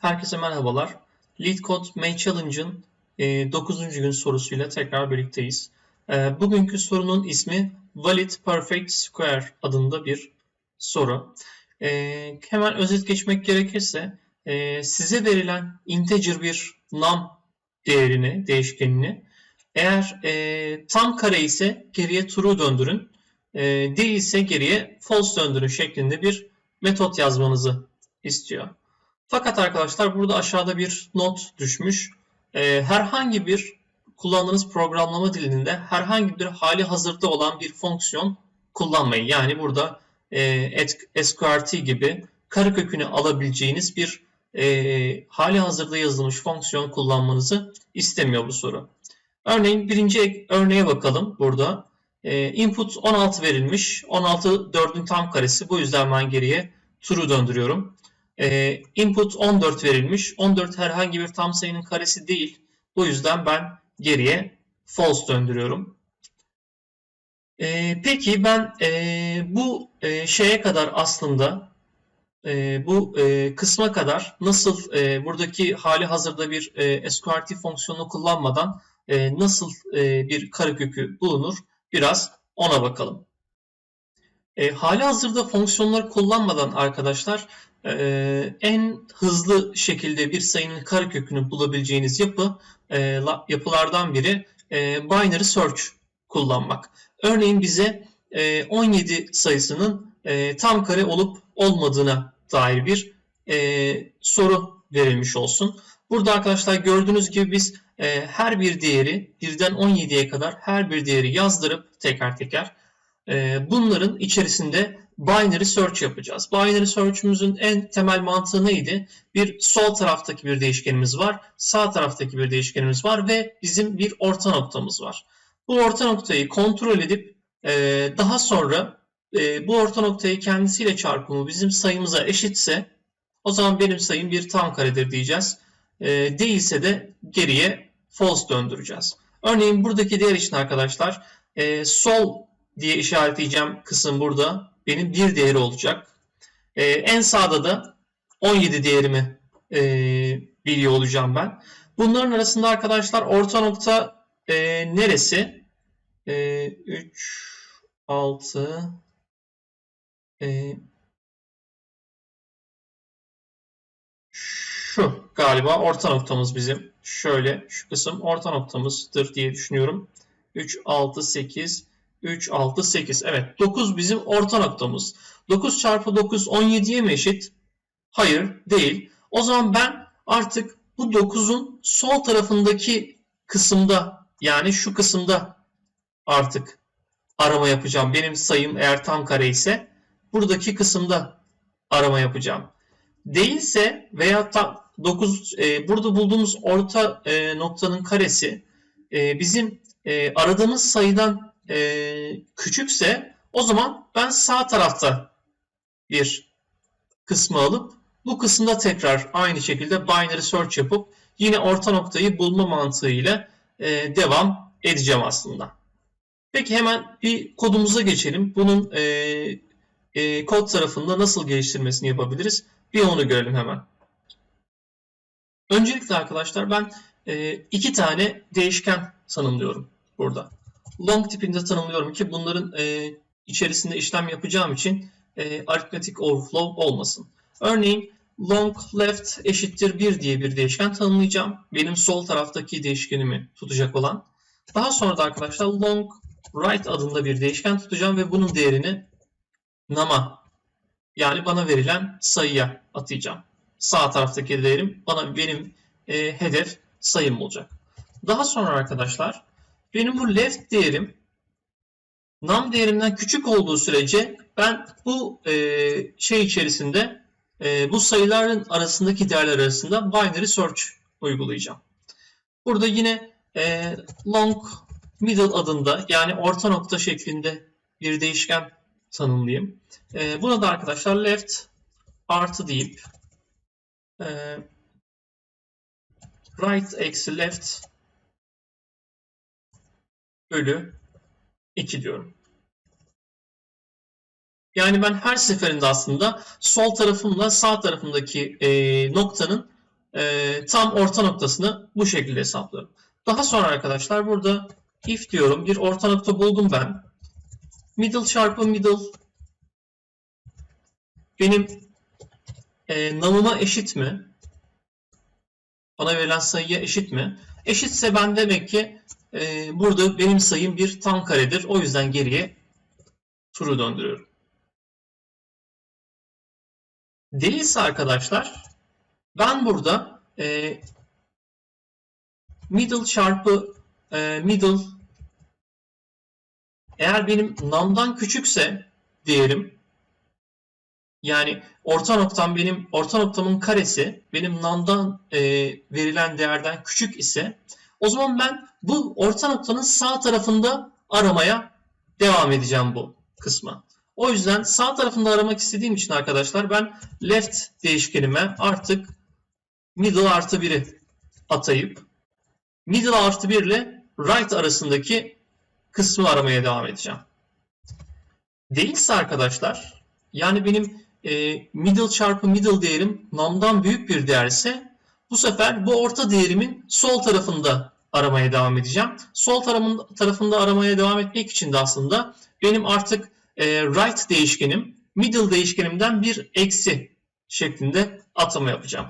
Herkese merhabalar. LeetCode May Challenge'ın 9. gün sorusuyla tekrar birlikteyiz. E, bugünkü sorunun ismi Valid Perfect Square adında bir soru. E, hemen özet geçmek gerekirse e, size verilen integer bir num değerini, değişkenini eğer e, tam kare ise geriye true döndürün, e, değilse geriye false döndürün şeklinde bir metot yazmanızı istiyor. Fakat arkadaşlar burada aşağıda bir not düşmüş. Ee, herhangi bir kullandığınız programlama dilinde herhangi bir hali hazırda olan bir fonksiyon kullanmayın. Yani burada e, sqrt gibi karekökünü alabileceğiniz bir e, hali hazırda yazılmış fonksiyon kullanmanızı istemiyor bu soru. Örneğin birinci örneğe bakalım burada. E, input 16 verilmiş. 16 4'ün tam karesi. Bu yüzden ben geriye true döndürüyorum. Ee, input 14 verilmiş. 14 herhangi bir tam sayının karesi değil. Bu yüzden ben geriye false döndürüyorum. Ee, peki ben e, bu e, şeye kadar aslında e, bu kısma kadar nasıl buradaki hali hazırda bir sqrt fonksiyonunu kullanmadan nasıl e, bir karekökü bulunur biraz ona bakalım. E, hali hazırda fonksiyonları kullanmadan arkadaşlar e, en hızlı şekilde bir sayının karekökünü bulabileceğiniz yapı e, yapılardan biri e, binary search kullanmak. Örneğin bize e, 17 sayısının e, tam kare olup olmadığına dair bir e, soru verilmiş olsun. Burada arkadaşlar gördüğünüz gibi biz e, her bir değeri birden 17'ye kadar her bir değeri yazdırıp teker teker e, bunların içerisinde binary search yapacağız. Binary search'ümüzün en temel mantığı neydi? Bir sol taraftaki bir değişkenimiz var, sağ taraftaki bir değişkenimiz var ve bizim bir orta noktamız var. Bu orta noktayı kontrol edip e, daha sonra e, bu orta noktayı kendisiyle çarpımı bizim sayımıza eşitse o zaman benim sayım bir tam karedir diyeceğiz. E, değilse de geriye false döndüreceğiz. Örneğin buradaki değer için arkadaşlar e, sol diye işaretleyeceğim kısım burada benim bir değeri olacak. E, en sağda da 17 değerimi e, biliyor olacağım ben. Bunların arasında arkadaşlar orta nokta e, neresi? E, 3, 6, e, şu galiba orta noktamız bizim. Şöyle şu kısım orta noktamızdır diye düşünüyorum. 3, 6, 8, 3, 6, 8. Evet 9 bizim orta noktamız. 9 çarpı 9 17'ye mi eşit? Hayır değil. O zaman ben artık bu 9'un sol tarafındaki kısımda yani şu kısımda artık arama yapacağım. Benim sayım eğer tam kare ise buradaki kısımda arama yapacağım. Değilse veya tam 9 e, burada bulduğumuz orta e, noktanın karesi e, bizim e, aradığımız sayıdan e, küçükse o zaman ben sağ tarafta bir kısmı alıp bu kısımda tekrar aynı şekilde binary search yapıp yine orta noktayı bulma mantığıyla e, devam edeceğim aslında. Peki hemen bir kodumuza geçelim. Bunun e, e, kod tarafında nasıl geliştirmesini yapabiliriz? Bir onu görelim hemen. Öncelikle arkadaşlar ben e, iki tane değişken tanımlıyorum burada long tipinde tanımlıyorum ki bunların e, içerisinde işlem yapacağım için e, arithmetic overflow olmasın. Örneğin long left eşittir 1 diye bir değişken tanımlayacağım. Benim sol taraftaki değişkenimi tutacak olan. Daha sonra da arkadaşlar long right adında bir değişken tutacağım ve bunun değerini num'a yani bana verilen sayıya atayacağım. Sağ taraftaki değerim bana benim e, hedef sayım olacak. Daha sonra arkadaşlar benim bu left değerim num değerimden küçük olduğu sürece ben bu e, şey içerisinde e, bu sayıların arasındaki değerler arasında binary search uygulayacağım. Burada yine e, long middle adında yani orta nokta şeklinde bir değişken tanımlayayım. E, buna da arkadaşlar left artı deyip e, right eksi left bölü 2 diyorum. Yani ben her seferinde aslında sol tarafımla sağ tarafımdaki e, noktanın e, tam orta noktasını bu şekilde hesaplıyorum. Daha sonra arkadaşlar burada if diyorum. Bir orta nokta buldum ben. Middle çarpı middle benim e, namıma eşit mi? Bana verilen sayıya eşit mi? Eşitse ben demek ki e, burada benim sayım bir tam karedir. O yüzden geriye turu döndürüyorum. Değilse arkadaşlar ben burada e, middle çarpı e, middle eğer benim namdan küçükse diyelim yani orta noktam benim orta noktamın karesi benim namdan e, verilen değerden küçük ise o zaman ben bu orta noktanın sağ tarafında aramaya devam edeceğim bu kısma. O yüzden sağ tarafında aramak istediğim için arkadaşlar ben left değişkenime artık middle artı 1'i atayıp middle artı 1 ile right arasındaki kısmı aramaya devam edeceğim. Değilse arkadaşlar yani benim e, middle çarpı middle değerim namdan büyük bir değerse bu sefer bu orta değerimin sol tarafında aramaya devam edeceğim. Sol tarafında aramaya devam etmek için de aslında benim artık e, right değişkenim middle değişkenimden bir eksi şeklinde atama yapacağım.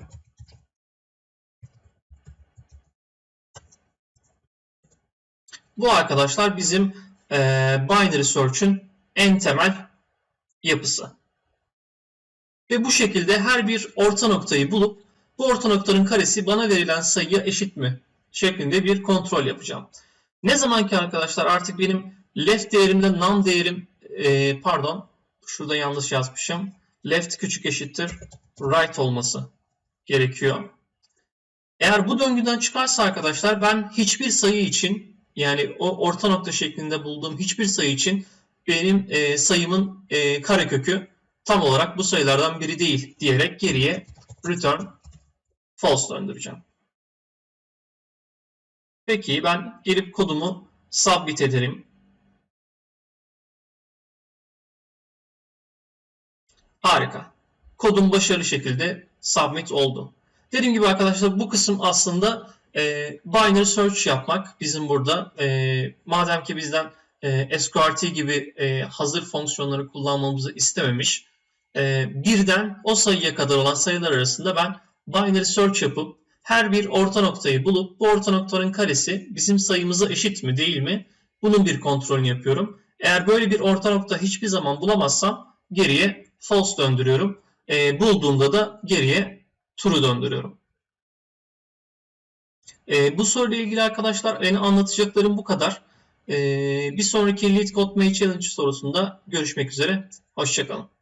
Bu arkadaşlar bizim e, binary search'ün en temel yapısı. Ve bu şekilde her bir orta noktayı bulup bu orta noktanın karesi bana verilen sayıya eşit mi şeklinde bir kontrol yapacağım. Ne zaman ki arkadaşlar artık benim left değerimle num değerim e, pardon şurada yanlış yazmışım. Left küçük eşittir right olması gerekiyor. Eğer bu döngüden çıkarsa arkadaşlar ben hiçbir sayı için yani o orta nokta şeklinde bulduğum hiçbir sayı için benim e, sayımın e, karekökü tam olarak bu sayılardan biri değil diyerek geriye return false döndüreceğim. Peki ben gelip kodumu submit ederim. Harika. Kodum başarılı şekilde submit oldu. Dediğim gibi arkadaşlar bu kısım aslında e, binary search yapmak bizim burada. E, madem ki bizden e, SQRT gibi e, hazır fonksiyonları kullanmamızı istememiş. E, birden o sayıya kadar olan sayılar arasında ben binary search yapıp her bir orta noktayı bulup bu orta noktanın karesi bizim sayımıza eşit mi değil mi? Bunun bir kontrolünü yapıyorum. Eğer böyle bir orta nokta hiçbir zaman bulamazsam geriye false döndürüyorum. E, bulduğumda da geriye true döndürüyorum. E, bu soruyla ilgili arkadaşlar benim anlatacaklarım bu kadar. E, bir sonraki Lead Code May Challenge sorusunda görüşmek üzere. Hoşçakalın.